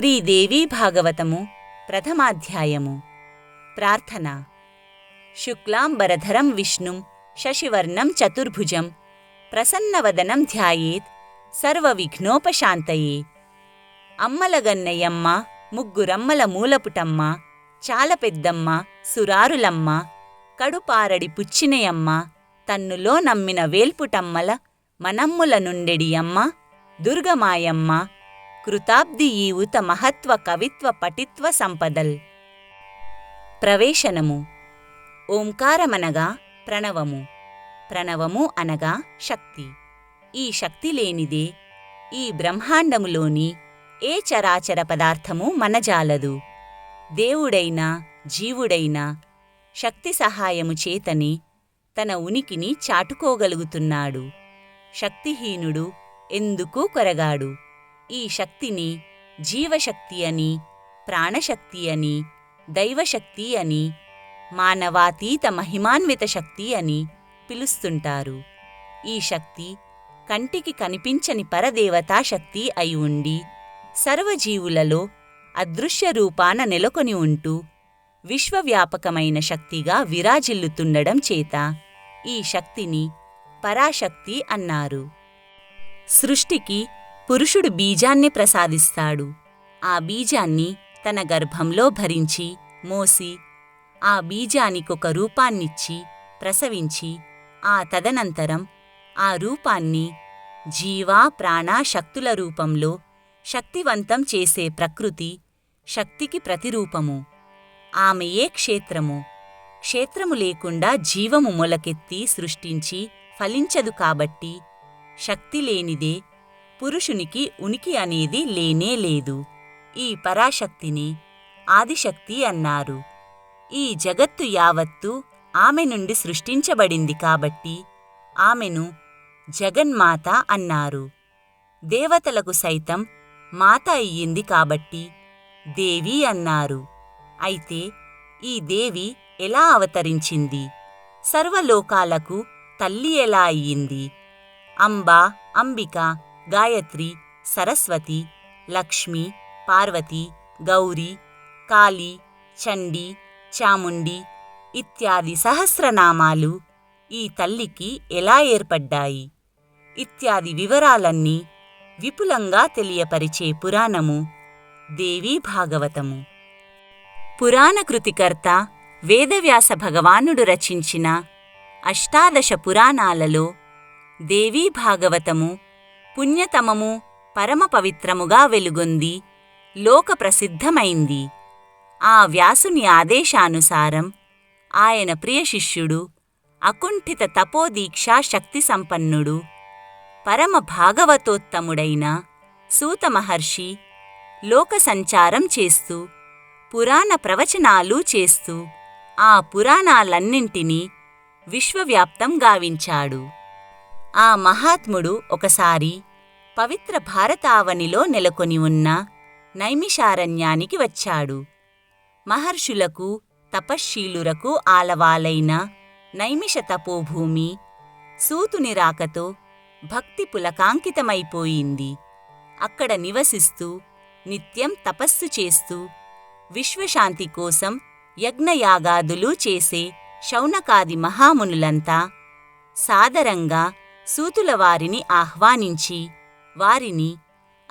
శ్రీదేవీ భాగవతము ప్రథమాధ్యాయము. ప్రార్థన. శుక్లాంబరధరం విష్ణుం శశివర్ణం చతుర్భుజం ప్రసన్నవదనం ధ్యాయేత్ సర్వవిఘ్నోపశాంతయే. అమ్మలగన్నయ్యమ్మ ముగ్గురమ్మల మూలపుటమ్మ చాలపెద్దమ్మ సురారులమ్మ కడుపారడి పుచ్చినయమ్మ తన్నులో నమ్మిన వేల్పుటమ్మల మనమ్ముల నుండెడియమ్మ దుర్గమాయమ్మ కృతాబ్ది ఈవుత మహత్వ కవిత్వ పటిత్వ సంపదల్. ప్రవేశనము. ఓంకారమనగా ప్రణవము. ప్రణవము అనగా శక్తి. ఈ శక్తి లేనిదే ఈ బ్రహ్మాండములోని ఏ చరాచర పదార్థము మనజాలదు. దేవుడైనా జీవుడైనా శక్తి సహాయము చేతని తన ఉనికిని చాటుకోగలుగుతున్నాడు. శక్తిహీనుడు ఎందుకూ కొరగాడు? ఈ శక్తిని జీవశక్తి అని ప్రాణశక్తి అని దైవశక్తి అని మానవాతీత మహిమాన్విత శక్తి అని పిలుస్తుంటారు. ఈ శక్తి కంటికి కనిపించని పరదేవతా శక్తి అయి ఉండి సర్వజీవులలో అదృశ్య రూపాన నెలకొని ఉంటూ విశ్వవ్యాపకమైన శక్తిగా విరాజిల్లుతుండడం చేత ఈ శక్తిని పరాశక్తి అన్నారు. సృష్టికి పురుషుడు బీజాన్ని ప్రసాదిస్తాడు. ఆ బీజాన్ని తన గర్భంలో భరించి మోసి ఆ బీజానికొక రూపాన్నిచ్చి ప్రసవించి ఆ తదనంతరం ఆ రూపాన్ని జీవా ప్రాణ శక్తుల రూపంలో శక్తివంతం చేసే ప్రకృతి శక్తికి ప్రతిరూపము. ఆమెయే క్షేత్రము. క్షేత్రము లేకుండా జీవము మొలకెత్తి సృష్టించి ఫలించదు కాబట్టి శక్తి లేనిదే పురుషునికి ఉనికి అనేది లేనే లేదు. ఈ పరాశక్తిని ఆదిశక్తి అన్నారు. ఈ జగత్తు యావత్తు ఆమె నుండి సృష్టించబడింది కాబట్టి ఆమెను జగన్మాత అన్నారు. దేవతలకు సైతం మాత అయ్యింది కాబట్టి దేవి అన్నారు. అయితే ఈ దేవి ఎలా అవతరించింది? సర్వలోకాలకు తల్లి ఎలా అయ్యింది? అంబ అంబిక గాయత్రి సరస్వతి లక్ష్మి పార్వతి గౌరీ కాళీ చండి చాముండి ఇత్యాది సహస్రనామాలు ఈ తల్లికి ఎలా ఏర్పడ్డాయి? ఇత్యాది వివరాలన్నీ విపులంగా తెలియపరిచే పురాణము దేవీ భాగవతము. పురాణకృతికర్త వేదవ్యాస భగవానుడు రచించిన అష్టాదశ పురాణాలలో దేవీ భాగవతము పుణ్యతమము పరమ పవిత్రముగా వెలుగొంది. లోక ప్రసిద్ధమైంది. ఆ వ్యాసుని ఆదేశానుసారం ఆయన ప్రియ శిష్యుడు అకుంఠిత తపోదీక్షా శక్తి సంపన్నుడు పరమ భాగవతోత్తముడైన సూత మహర్షి లోక సంచారం చేస్తూ పురాణ ప్రవచనాలు చేస్తూ ఆ పురాణాలన్నింటినీ విశ్వవ్యాప్తం గావించాడు. ఆ మహాత్ముడు ఒకసారి పవిత్ర భారతావనిలో నెలకొని ఉన్న నైమిషారణ్యానికి వచ్చాడు. మహర్షులకు తపశ్శీలురకు ఆలవాలైన నైమిష తపోభూమి సూతుని రాకతో భక్తి పులకాంకితమైపోయింది. అక్కడ నివసిస్తూ నిత్యం తపస్సు చేస్తూ విశ్వశాంతి కోసం యజ్ఞయాగాదులు చేసే శౌనకాది మహామునులంతా సాదరంగా సూతులవారిని ఆహ్వానించి వారిని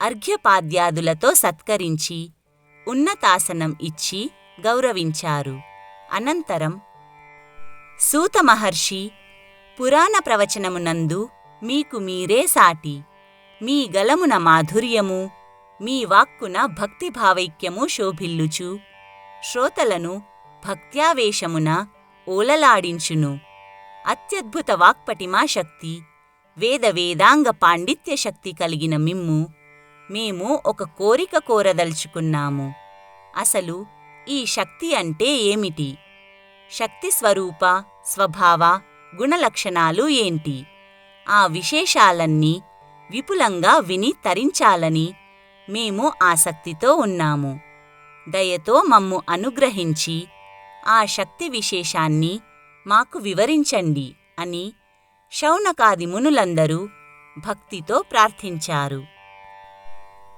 అర్ఘ్యపాద్యాదులతో సత్కరించి ఉన్నతాసనం ఇచ్చి గౌరవించారు. అనంతరం సూత మహర్షి పురాణ ప్రవచనమునందు మీకు మీరే సాటి మీ గలమున మాధుర్యము మీ వాక్కున భక్తిభావైక్యము శోభిల్లుచు శ్రోతలను భక్త్యావేశమున ఓలలాడించును. అత్యద్భుత వాక్పటిమా శక్తి వేద వేదాంగ పాండిత్య శక్తి కలిగిన మిమ్ము. మేము ఒక కోరిక కోరదలుచుకున్నాము. అసలు ఈ శక్తి అంటే ఏమిటి? శక్తి స్వరూప స్వభావ గుణలక్షణాలు ఏంటి? ఆ విశేషాలన్నీ విపులంగా విని తరించాలని మేము ఆసక్తితో ఉన్నాము. దయతో మమ్ము అనుగ్రహించి ఆ శక్తి విశేషాన్ని మాకు వివరించండి అని శౌనకాది మునులందరూ భక్తితో ప్రార్థించారు.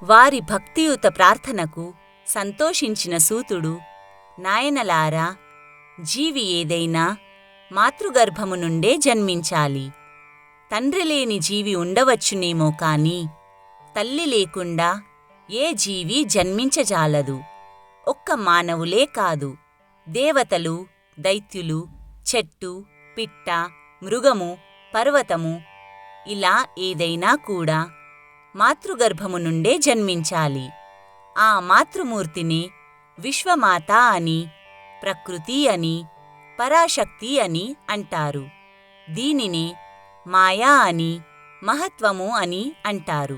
వారి భక్తియుత ప్రార్థనకు సంతోషించిన సూతుడు నాయనలారా జీవి ఏదైనా మాతృగర్భము నుండే జన్మించాలి. తండ్రి లేని జీవి ఉండవచ్చునేమో కాని తల్లి లేకుండా ఏ జీవి జన్మించజాలదు. ఒక్క మానవులే కాదు. దేవతలు దైత్యులు చెట్టు పిట్ట మృగము పర్వతము ఇలా ఏదైనా కూడా మాతృగర్భము నుండే జన్మించాలి. ఆ మాతృమూర్తిని విశ్వమాత అని ప్రకృతి అని పరాశక్తి అని అంటారు. దీనిని మాయా అని మహత్వము అని అంటారు.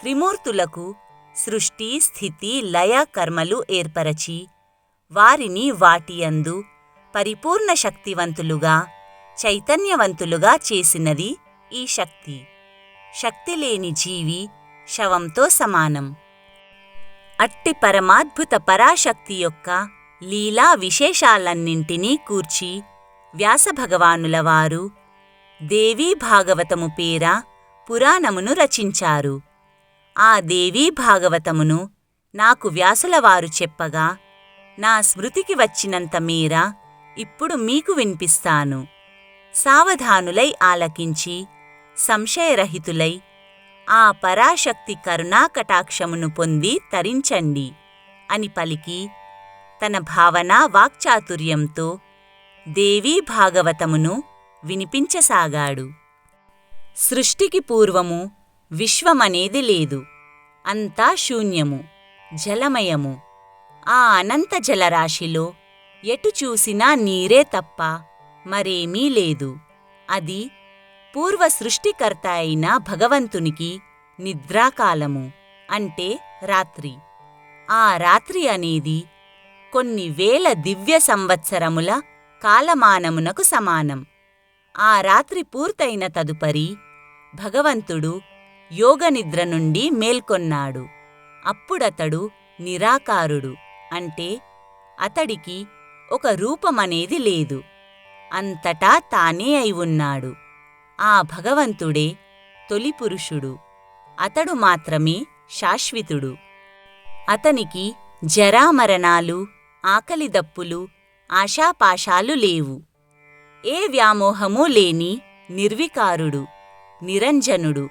త్రిమూర్తులకు సృష్టి స్థితి లయ కర్మలు ఏర్పరచి వారిని వాటియందు పరిపూర్ణ శక్తివంతులుగా చైతన్యవంతులుగా చేసినది ఈ శక్తి. శక్తి లేని జీవి శవంతో సమానం. అట్టి పరమాద్భుత పరాశక్తి యొక్క లీలా విశేషాలన్నింటినీ కూర్చి వ్యాసభగవానుల వారు దేవీ భాగవతము పేర పురాణమును రచించారు. ఆ దేవీ భాగవతమును నాకు వ్యాసులవారు చెప్పగా నా స్మృతికి వచ్చినంత మేర ఇప్పుడు మీకు వినిపిస్తాను. సావధానులై ఆలకించి సంశయరహితులై ఆ పరాశక్తి కరుణాకటాక్షమును పొంది తరించండి అని పలికి తన భావనా వాక్చాతుర్యంతో దేవీ భాగవతమును వినిపించసాగాడు. సృష్టికి పూర్వము విశ్వమనేది లేదు అంతా శూన్యము జలమయము. ఆ అనంత జలరాశిలో ఎటు చూసినా నీరే తప్ప మరేమీ లేదు. అది పూర్వ సృష్టికర్త అయిన భగవంతునికి నిద్రాకాలము అంటే రాత్రి. ఆ రాత్రి అనేది కొన్ని వేల దివ్య సంవత్సరముల కాలమానమునకు సమానం. ఆ రాత్రి పూర్తయిన తదుపరి భగవంతుడు యోగనిద్ర నుండి మేల్కొన్నాడు. అప్పుడతడు నిరాకారుడు అంటే అతడికి ఒక రూపమనేది లేదు. అంతటా తానే అయి ఉన్నాడు. ఆ భగవంతుడే తొలి పురుషుడు. అతడు మాత్రమే శాశ్వతుడు. అతనికి జరామరణాలు ఆకలిదప్పులు ఆశాపాశాలు లేవు. ఏ వ్యామోహమూ లేని నిర్వికారుడు నిరంజనుడు.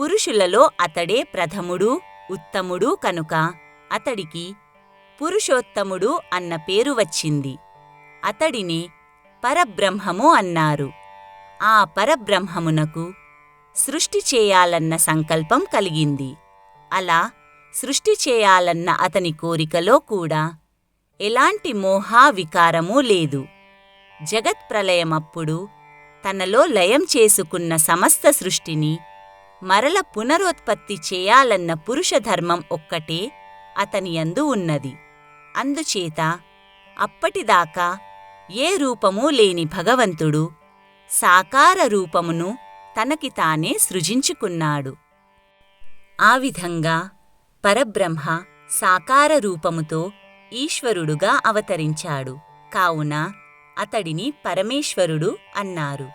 పురుషులలో అతడే ప్రథముడు ఉత్తముడు కనుక అతడికి పురుషోత్తముడు అన్న పేరు వచ్చింది. అతడిని పరబ్రహ్మము అన్నారు. ఆ పరబ్రహ్మమునకు సృష్టి చేయాలన్న సంకల్పం కలిగింది. అలా సృష్టి చేయాలన్న అతని కోరికలో కూడా ఎలాంటి మోహా వికారమూ లేదు జగత్ప్రలయమప్పుడు తనలో లయం చేసుకున్న సమస్త సృష్టిని మరల పునరుత్పత్తి చేయాలన్న పురుషధర్మం ఒక్కటే అతని యందు ఉన్నది. అందుచేత అప్పటిదాకా ఏ రూపమూ లేని భగవంతుడు సాకార రూపమును తనకి తానే సృజించుకున్నాడు. ఆ విధంగా పరబ్రహ్మ సాకార రూపముతో ఈశ్వరుడుగా అవతరించాడు. కావున అతడిని పరమేశ్వరుడు అన్నారు.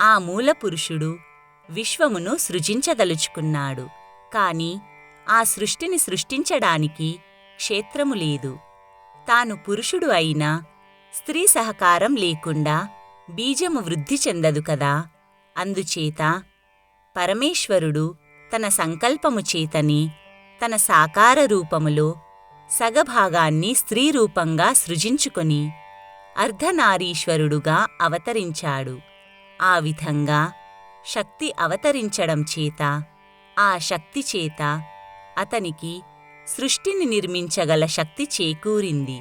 ఆ మూలపురుషుడు విశ్వమును సృజించదలుచుకున్నాడు. కాని ఆ సృష్టిని సృష్టించడానికి క్షేత్రము లేదు. తాను పురుషుడు అయినా స్త్రీ సహకారం లేకుండా బీజము వృద్ధి చెందదు కదా. అందుచేత పరమేశ్వరుడు తన సంకల్పము చేతని తన సాకార రూపములో సగభాగాన్ని స్త్రీ రూపంగా సృజించుకొని అర్ధనారీశ్వరుడుగా అవతరించాడు. ఆ విధంగా శక్తి అవతరించడం చేత ఆ శక్తి చేత అతనికి సృష్టిని నిర్మించగల శక్తి చేకూరింది.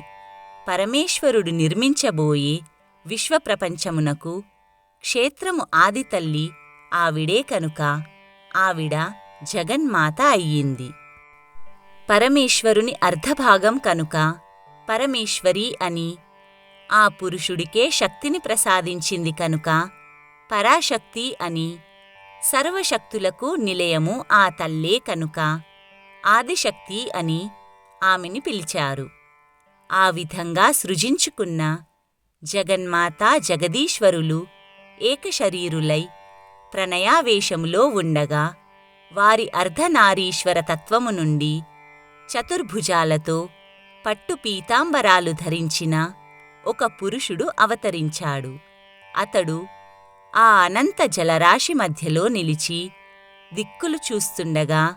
పరమేశ్వరుడు నిర్మించబోయే విశ్వప్రపంచమునకు క్షేత్రము ఆదితల్లి ఆవిడే కనుక ఆవిడ జగన్మాత అయ్యింది. పరమేశ్వరుని అర్ధభాగం కనుక పరమేశ్వరి అని ఆ పురుషుడికే శక్తిని ప్రసాదించింది కనుక పరాశక్తి అని సర్వశక్తులకు నిలయము ఆ తల్లే కనుక ఆదిశక్తి అని ఆమెని పిలిచారు. ఆ విధంగా సృజించుకున్న జగన్మాత జగదీశ్వరులు ఏకశరీరులై ప్రణయావేశములో ఉండగా వారి అర్ధనారీశ్వర తత్వము నుండి చతుర్భుజాలతో పట్టు పీతాంబరాలు ధరించిన ఒక పురుషుడు అవతరించాడు. అతడు ఆ అనంత జలరాశి మధ్యలో నిలిచి దిక్కులు చూస్తుండగా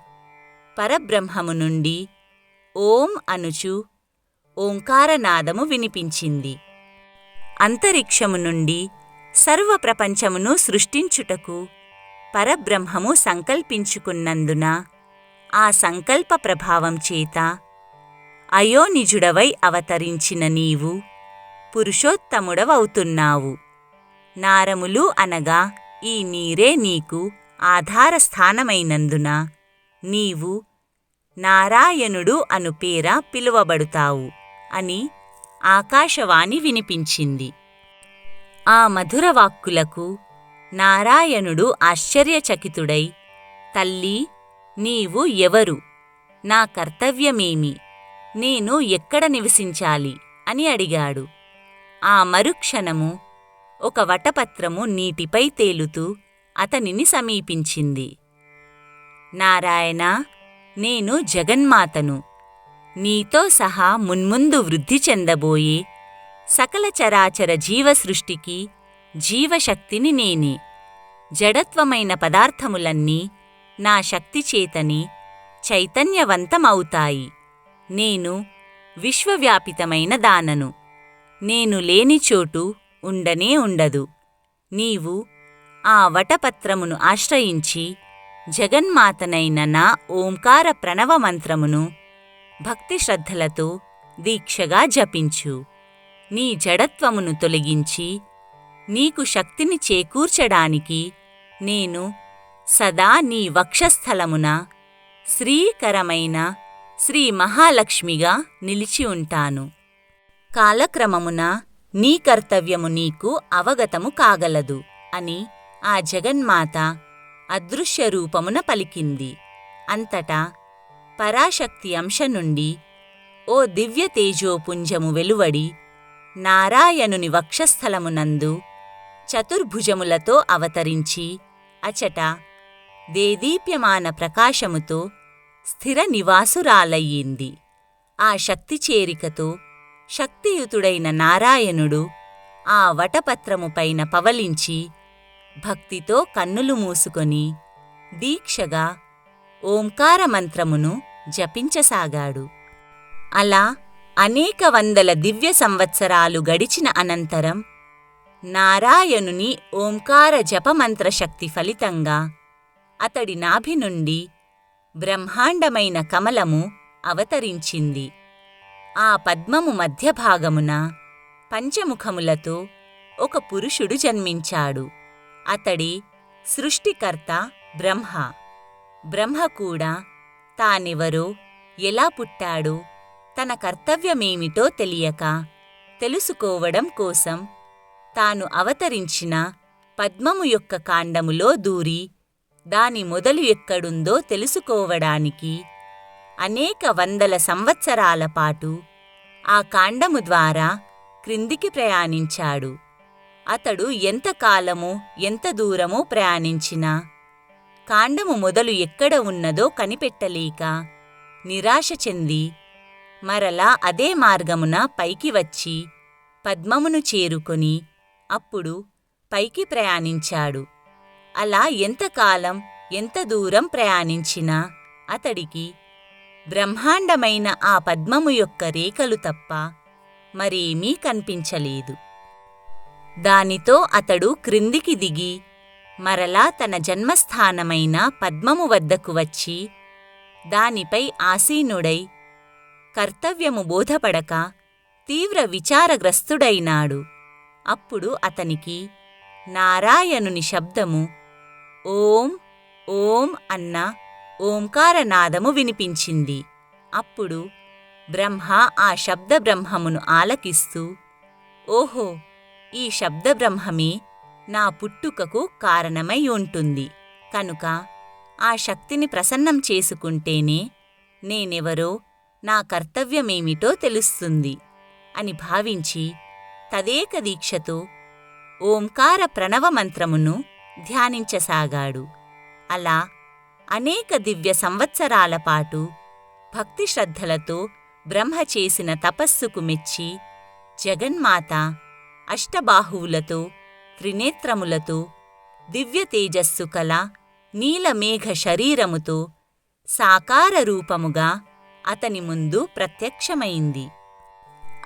పరబ్రహ్మము నుండి ఓం అనుచు ఓంకారనాదము వినిపించింది. అంతరిక్షము నుండి సర్వప్రపంచమును సృష్టించుటకు పరబ్రహ్మము సంకల్పించుకున్నందున ఆ సంకల్ప ప్రభావం చేత అయోనిజుడవై అవతరించిన నీవు పురుషోత్తముడవవుతున్నావు. నారములు అనగా ఈ నీరే నీకు ఆధారస్థానమైనందున నీవు నారాయణుడు అను పేర పిలువబడుతావు. అని ఆకాశవాణి వినిపించింది. ఆ మధుర వాక్కులకు నారాయణుడు ఆశ్చర్యచకితుడై తల్లి నీవు ఎవరు? నా కర్తవ్యమేమి? నేను ఎక్కడ నివసించాలి? అని అడిగాడు. ఆ మరుక్షణము ఒక వటపత్రము నీటిపై తేలుతూ అతనిని సమీపించింది. నారాయణ నేను జగన్మాతను. నీతో సహా మున్ముందు వృద్ధి చెందబోయే సకల చరాచర జీవసృష్టికి జీవశక్తిని నేనే. జడత్వమైన పదార్థములన్నీ నా శక్తి చేతని చైతన్యవంతమవుతాయి. నేను విశ్వవ్యాపితమైన దానను. నేను లేని చోటు ఉండనే ఉండదు. నీవు ఆ వటపత్రమును ఆశ్రయించి జగన్మాతనైన నా ఓంకార ప్రణవ మంత్రమును భక్తి శ్రద్ధలతో దీక్షగా జపించు. నీ జడత్వమును తొలగించి నీకు శక్తిని చేకూర్చడానికి నేను సదా నీ వక్షస్థలమున శ్రీకరమైన శ్రీ మహాలక్ష్మిగా నిలిచి ఉంటాను. కాలక్రమమున నీ కర్తవ్యము నీకు అవగతము కాగలదు అని ఆ జగన్మాత అదృశ్య రూపమున పలికింది. అంతటా పరాశక్తి అంశ నుండి ఓ దివ్య తేజోపుంజము వెలువడి నారాయణుని వక్షస్థలమునందు చతుర్భుజములతో అవతరించి అచట దేదీప్యమాన ప్రకాశముతో స్థిర నివాసురాలయ్యింది. ఆ శక్తి చేరికతో శక్తియుతుడైన నారాయణుడు ఆ వటపత్రము పైన పవలించి భక్తితో కన్నులు మూసుకొని దీక్షగా ఓంకార మంత్రమును జపించసాగాడు. అలా అనేక వందల దివ్య సంవత్సరాలు గడిచిన అనంతరం నారాయణుని ఓంకార జపమంత్ర శక్తి ఫలితంగా అతడి నాభి నుండి బ్రహ్మాండమైన కమలము అవతరించింది. ఆ పద్మము మధ్యభాగమున పంచముఖములతో ఒక పురుషుడు జన్మించాడు. అతడి సృష్టికర్త బ్రహ్మ. బ్రహ్మ కూడా తానెవరో ఎలా పుట్టాడో తన కర్తవ్యమేమిటో తెలియక తెలుసుకోవడం కోసం తాను అవతరించిన పద్మము యొక్క కాండములో దూరి దాని మొదలు ఎక్కడుందో తెలుసుకోవడానికి అనేక వందల సంవత్సరాల పాటు ఆ కాండము ద్వారా క్రిందికి ప్రయాణించాడు. అతడు ఎంత కాలమో ఎంత దూరమో ప్రయాణించినా కాండము మొదలు ఎక్కడ ఉన్నదో కనిపెట్టలేక నిరాశ చెంది మరలా అదే మార్గమున పైకి వచ్చి పద్మమును చేరుకొని అప్పుడు పైకి ప్రయాణించాడు. అలా ఎంతకాలం ఎంత దూరం ప్రయాణించినా అతడికి బ్రహ్మాండమైన ఆ పద్మము యొక్క రేఖలు తప్ప మరేమీ కనిపించలేదు. దానితో అతడు క్రిందికి దిగి మరలా తన జన్మస్థానమైన పద్మము వద్దకు వచ్చి దానిపై ఆసీనుడై కర్తవ్యము బోధపడక తీవ్ర విచారగ్రస్తుడైనాడు. అప్పుడు అతనికి నారాయణుని శబ్దము ఓం ఓం అన్న ఓంకారనాదము వినిపించింది. అప్పుడు బ్రహ్మ ఆ శబ్దబ్రహ్మమును ఆలకిస్తూ ఓహో ఈ శబ్దబ్రహ్మమే నా పుట్టుకకు కారణమై ఉంటుంది. కనుక ఆ శక్తిని ప్రసన్నం చేసుకుంటేనే నేనెవరో నా కర్తవ్యమేమిటో తెలుస్తుంది అని భావించి తదేక దీక్షతో ఓంకార ప్రణవ మంత్రమును ధ్యానించసాగాడు. అలా అనేక దివ్య సంవత్సరాల పాటు భక్తి శ్రద్ధలతో బ్రహ్మ చేసిన తపస్సుకు మెచ్చి జగన్మాత అష్టబాహువులతో త్రినేత్రములతో దివ్య తేజస్సు కల నీలమేఘ శరీరముతో సాకార రూపముగా అతని ముందు ప్రత్యక్షమైంది.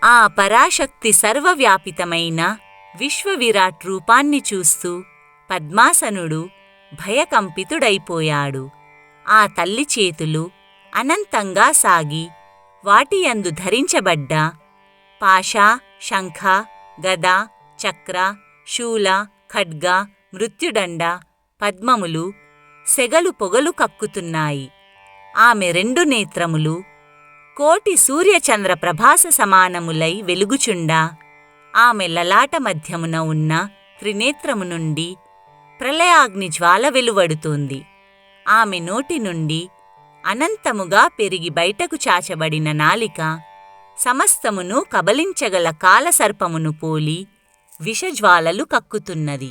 ఆ పరాశక్తి సర్వవ్యాపితమైన విశ్వవిరాట్ రూపాన్ని చూస్తూ పద్మాసనుడు భయకంపితుడైపోయాడు. ఆ తల్లి చేతులు అనంతంగా సాగి వాటియందు ధరించబడ్డ పాశ శంఖ గద చక్ర శూల ఖడ్గ మృత్యుదండ పద్మములు సెగలు పొగలు కక్కుతున్నాయి. ఆమె రెండు నేత్రములు కోటి సూర్యచంద్ర ప్రభాస సమానములై వెలుగుచుండా. ఆమె లలాట మధ్యమున ఉన్న త్రినేత్రము నుండి ప్రళయాగ్ని జ్వాల వెలువడుతోంది. ఆమె నోటి నుండి అనంతముగా పెరిగి బయటకు చాచబడిన నాలిక సమస్తమును కబలించగల కాలసర్పమును పోలి విషజ్వాలలు కక్కుతున్నది.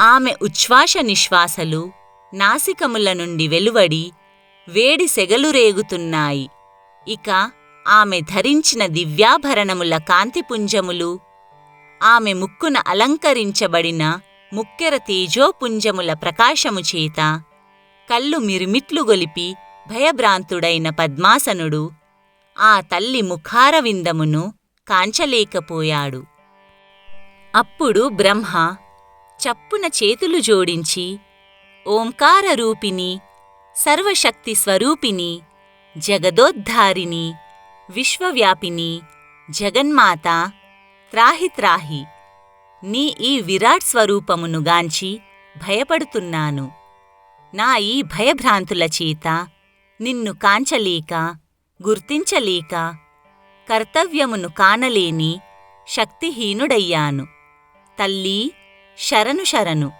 ఆమె ఉచ్ఛ్వాస నిశ్వాసలు నాసికముల నుండి వెలువడి వేడి సెగలు రేగుతున్నాయి. ఇక ఆమె ధరించిన దివ్యాభరణముల కాంతిపుంజములు ఆమె ముక్కున అలంకరించబడిన ముక్కెర తేజోపుంజముల ప్రకాశము చేత కళ్ళు మిరుమిట్లు గొలిపి భయభ్రాంతుడైన పద్మాసనుడు ఆ తల్లి ముఖారవిందమును కాంచలేకపోయాడు. అప్పుడు బ్రహ్మ చప్పున చేతులు జోడించి ఓంకార రూపిణి సర్వశక్తి స్వరూపిణి జగదోద్ధారిణి విశ్వవ్యాపిని జగన్మాత త్రాహి త్రాహి నీ ఈ విరాట్ స్వరూపమును గాంచి భయపడుతున్నాను. నా ఈ భయభ్రాంతుల చేత నిన్ను కాంచలేక గుర్తించలేక కర్తవ్యమును కానలేని శక్తిహీనుడయ్యాను. తల్లీ శరణు శరణు.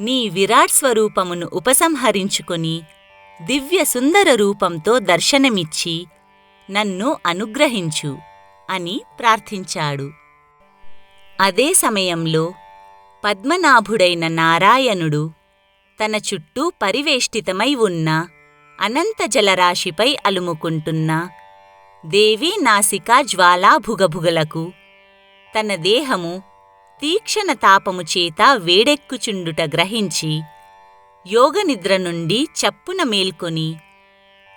నీ విరాట్ స్వరూపమును ఉపసంహరించుకొని దివ్య సుందర రూపంతో దర్శనమిచ్చి నన్ను అనుగ్రహించు అని ప్రార్థించాడు. అదే సమయంలో పద్మనాభుడైన నారాయణుడు తన చుట్టూ పరివేష్టితమై ఉన్న అనంత జలరాశిపై అలుముకుంటున్న దేవీ నాసికా జ్వాలాభుగభుగలకు తన దేహము తీక్షణ తాపము చేత వేడెక్కుచుండుట గ్రహించి యోగనిద్ర నుండి చప్పున మేల్కొని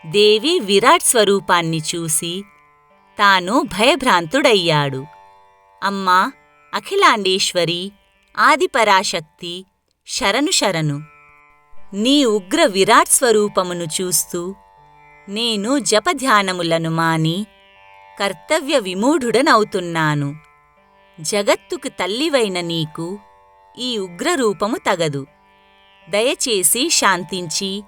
దేవి విరాట్ స్వరూపాన్ని చూసి తాను భయభ్రాంతుడయ్యాడు. అమ్మా అఖిలాండేశ్వరి ఆదిపరాశక్తి శరణు శరణు. నీ ఉగ్ర విరాట్ స్వరూపమును చూస్తూ నేను జపధ్యానములను మాని కర్తవ్య విమూఢుడనవుతున్నాను. జగత్తుకు తల్లివైన నీకు ఈ ఉగ్రరూపము తగదు. దయచేసి శాంతించి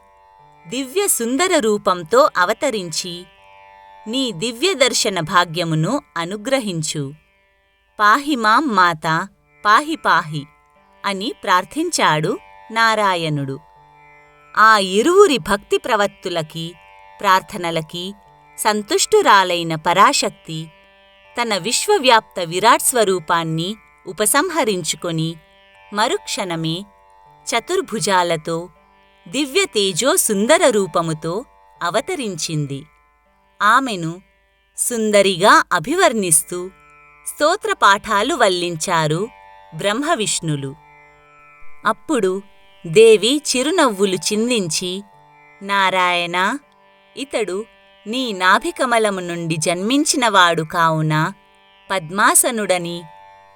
దివ్య సుందర రూపంతో అవతరించి నీ దివ్య దర్శన భాగ్యమును అనుగ్రహించు. పాహిమాం మాత పాహి పాహి అని ప్రార్థించాడు నారాయణుడు. ఆ ఇరువురి భక్తి ప్రవత్తులకి ప్రార్థనలకి సంతుష్టురాలైన పరాశక్తి తన విశ్వవ్యాప్త విరాట్ స్వరూపాన్ని ఉపసంహరించుకొని మరుక్షణమే చతుర్భుజాలతో దివ్య తేజో సుందర రూపముతో అవతరించింది. ఆమెను సుందరిగా అభివర్ణిస్తూ స్తోత్రపాఠాలు వల్లించారు బ్రహ్మవిష్ణులు. అప్పుడు దేవి చిరునవ్వులు చిందించి నారాయణ ఇతడు నీ నాభికమలము నుండి జన్మించినవాడు కావున పద్మాసనుడని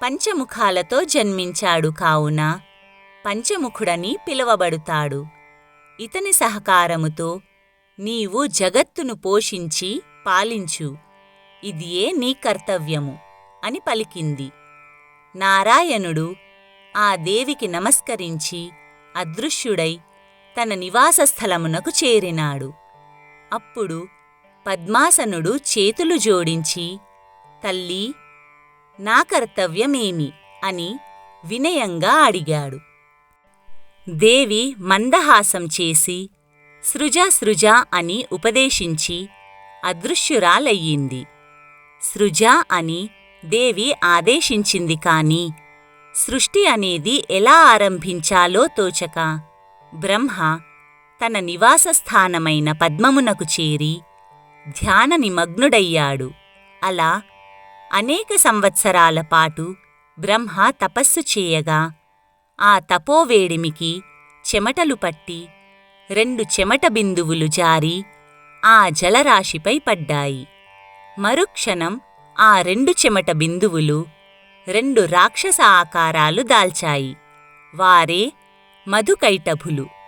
పంచముఖాలతో జన్మించాడు కావున పంచముఖుడని పిలువబడుతాడు. ఇతని సహకారముతో నీవు జగత్తును పోషించి పాలించు. ఇదియే నీ కర్తవ్యము అని పలికింది. నారాయణుడు ఆ దేవికి నమస్కరించి అదృశ్యుడై తన నివాసస్థలమునకు చేరినాడు. అప్పుడు పద్మాసనుడు చేతులు జోడించి తల్లీ నా కర్తవ్యమేమి? అని వినయంగా అడిగాడు. దేవి మందహాసం చేసి సృజా సృజా అని ఉపదేశించి అదృశ్యురాలయ్యింది. సృజా అని దేవి ఆదేశించింది కాని సృష్టి అనేది ఎలా ఆరంభించాలో తోచక బ్రహ్మ తన నివాస స్థానమైన పద్మమునకు చేరి ధ్యాన నిమగ్నుడయ్యాడు. అలా అనేక సంవత్సరాల పాటు బ్రహ్మ తపస్సు చేయగా ఆ తపోవేడిమికి చెమటలు పట్టి రెండు చెమట బిందువులు జారి ఆ జలరాశిపై పడ్డాయి. మరుక్షణం ఆ రెండు చెమట బిందువులు రెండు రాక్షస ఆకారాలు దాల్చాయి. వారే మధుకైటభులు.